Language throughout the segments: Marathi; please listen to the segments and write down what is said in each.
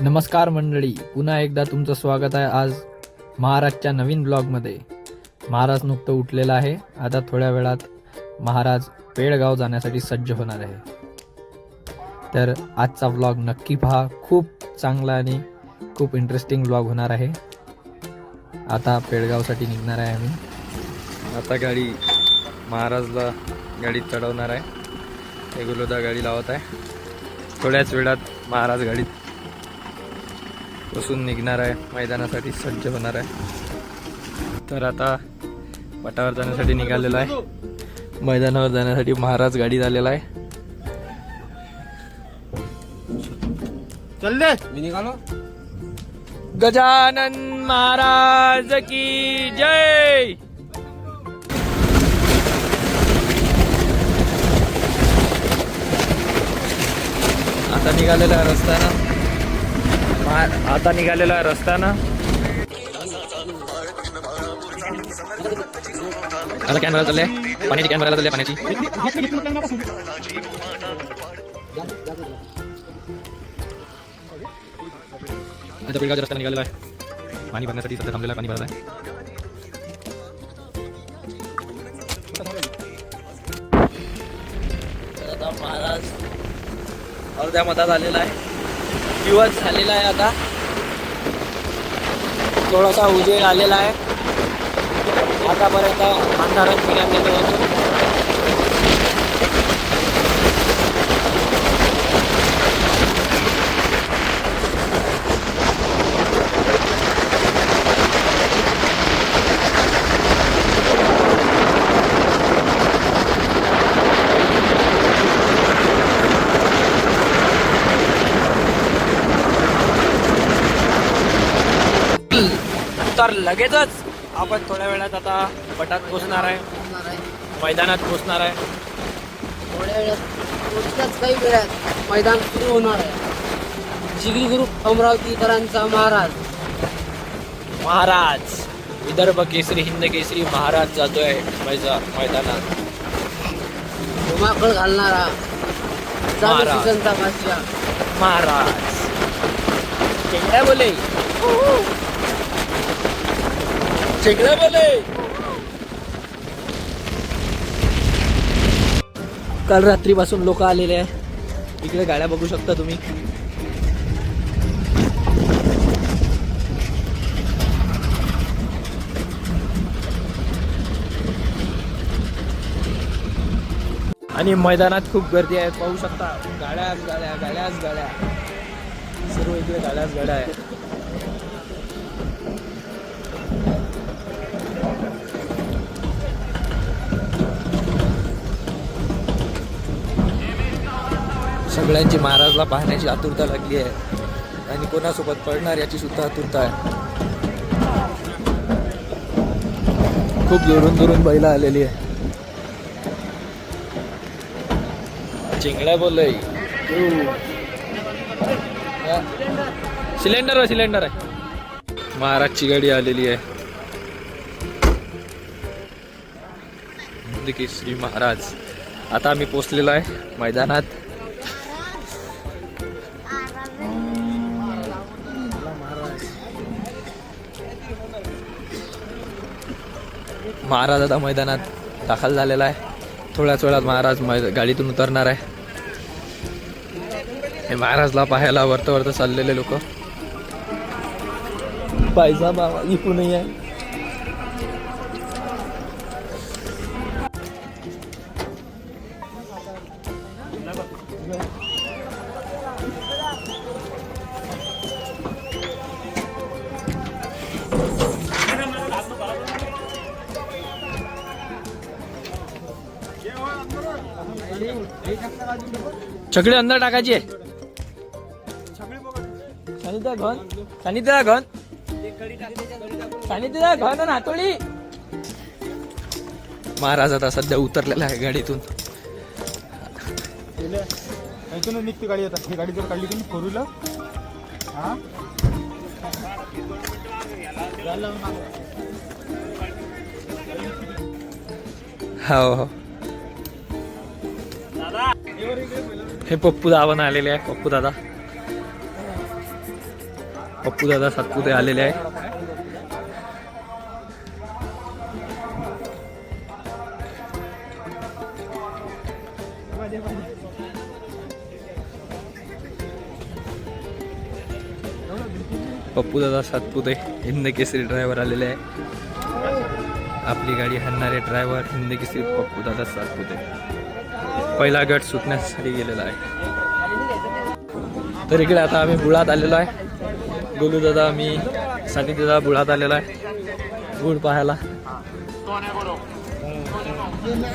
नमस्कार मंडळी पुन्हा एकदा तुमचं स्वागत आहे आज महाराजच्या नवीन ब्लॉगमध्ये. महाराज नुकतं उठलेला आहे आता थोड्या वेळात महाराज पेडगाव जाण्यासाठी सज्ज होणार आहे. तर आजचा ब्लॉग नक्की पहा खूप चांगला आणि खूप इंटरेस्टिंग ब्लॉग होणार आहे. आता पेडगावसाठी निघणार आहे आम्ही. आता गाडी महाराजला गाडीत चढवणार आहे. हे गुलोदा गाडी लावत आहे. थोड्याच वेळात महाराज गाडीत बसून निघणार आहे. मैदानासाठी सज्ज होणार आहे. तर आता पटावर जाण्यासाठी निघालेला आहे. मैदानावर जाण्यासाठी महाराज गाडी झालेला आहे. चल दे. मी निघालो. गजानन महाराज की जय! आता निघालेला आहे रस्त्यानं मा- आता निघालेला आहे ना आता कॅन चालले. पाण्याची कॅन चालले पाण्याची. आता पिळगावच्या रस्ता निघालेला आहे. पाणी भरण्यासाठी सध्या थांबलेला पाणी भरायला आहे. आता महाराज अर्ध्या मधात आलेला आहे. दिवस झालेला आहे आता. थोडासा उजेड आलेला आहे. आतापर्यंत अंधारात निघालेलं होतं. तर लगेचच आपण थोड्या वेळात आता पटात पोचणार आहे. मैदानात पोचणार आहे. थोड्या वेळात काही वेळात मैदान सुरू होणार आहे. जिगरी ग्रुप अमरावतीकरांचा महाराज. महाराज. विदर्भ केसरी हिंद केसरी महाराज जातोय मैजा मैदानात. धुमाकळ घालणारा चालू महाराज. बादशाह. महाराज. चेंगड्या बोले. चेंगड्या बोले काल रात्रीपासून लोक आलेले आहे. इकडे गाड्या बघू शकता तुम्ही. आणि मैदानात खूप गर्दी आहे. पाहू शकता. गाड्याच गाड्या गाड्याच गाड्या. सर्व इकडे गाड्याच गाड्या आहे सगळ्यांची महाराजला पाहण्याची आतुरता लागली आहे. आणि कोणासोबत पडणार याची सुद्धा आतुरता आहे. खूप दुरून दुरून बैला आलेली आहे. चिंगड्या बोलय सिलेंडर सिलेंडर आहे महाराजची गाडी आलेली आहे. श्री महाराज. आता आम्ही पोचलेलो आहे मैदानात. महाराज आता मैदानात दाखल झालेला आहे. थोड्याच वेळात महाराज मै गाडीतून उतरणार आहे. हे महाराजला पाहायला वरत वरत चाललेले लोक. पायसा बाबा इकूनही आहे. छकडी अंदर टाकायची आहे. सांगितलं घन सांगितलं घन सांगितलं घन आणि हातोडी महाराज आता सध्या उतरलेला आहे गाडीतून. इथून निघते गाडी आता. ही गाडी जर काढली की फोर व्हीलर. हा? हो हो. हे पप्पू दावन आलेले आहे. पप्पू दादा. पप्पू दादा सातपुते आलेले आहे. पप्पू दादा सातपुते हिंद केसरी ड्रायव्हर आलेले आहे. आपली गाडी हाणणारे ड्रायव्हर हिंद केसरी पप्पू दादा सातपुते. पहिला गट सुटण्यासाठी गेलेला आहे. तर इकडे आता आम्ही बुळात आलेलो आहे. गोलू दादा मी सानी दादा बुळात आलेला आहे. गुळ पाहायला.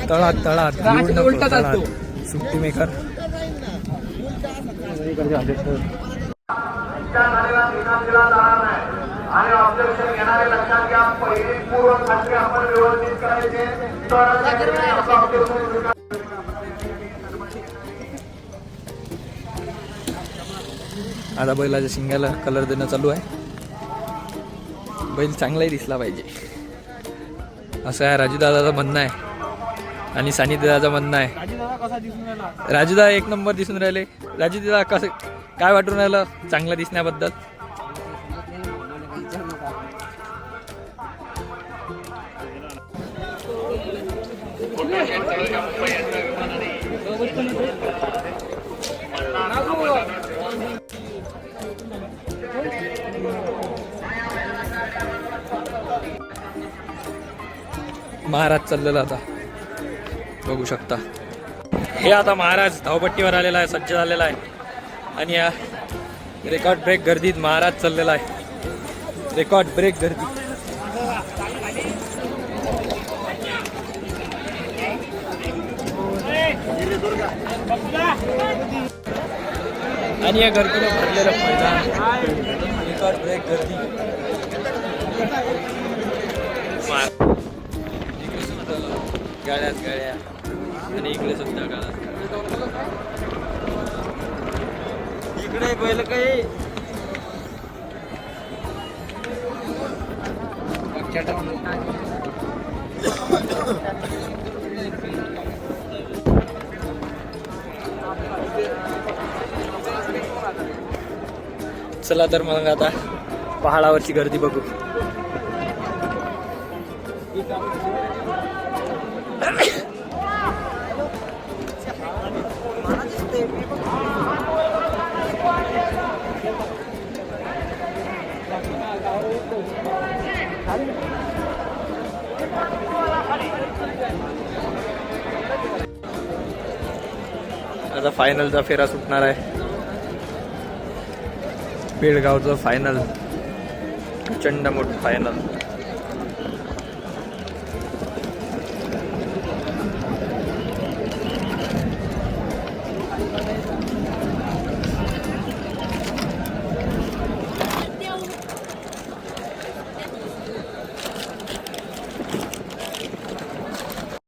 तळात तळात. सुट्टी मेकर आणि ऑब्जेक्शन घेणारे लक्षात घ्या पहिली पूर्व खात्री आपण व्यवस्थित करायचे ऑब्जेक्शन आता बैलाच्या शिंगाला कलर देणं चालू आहे. बैल चांगलाही दिसला पाहिजे. असं आहे राजू दादाचं म्हणणं आहे. आणि सानी दादाचं म्हणणं आहे. राजू दादा कसा दिसून राहिला? राजू दादा एक नंबर दिसून राहिले. राजू दादा कसं काय वाटून राहिलं? चांगलं दिसण्याबद्दल. महाराज चाललेला आता. बघू शकता. हे आता महाराज धावपट्टीवर आलेला आहे सज्ज झालेला आहे. आणि या रेकॉर्ड ब्रेक गर्दीत महाराज चाललेला आहे. रेकॉर्ड ब्रेक गर्दी आणि या गर्दीने भरलेलं मैदान. रेकॉर्ड ब्रेक गर्दी. गाड्याच गाड्या. आणि इकडे सुद्धा गाड्या. इकडे बैल काही. चला तर मग आता पहाडावरची गर्दी बघू. आता फायनलचा फेरा सुटणार आहे. बेळगावचं फायनल प्रचंड मोठं फायनल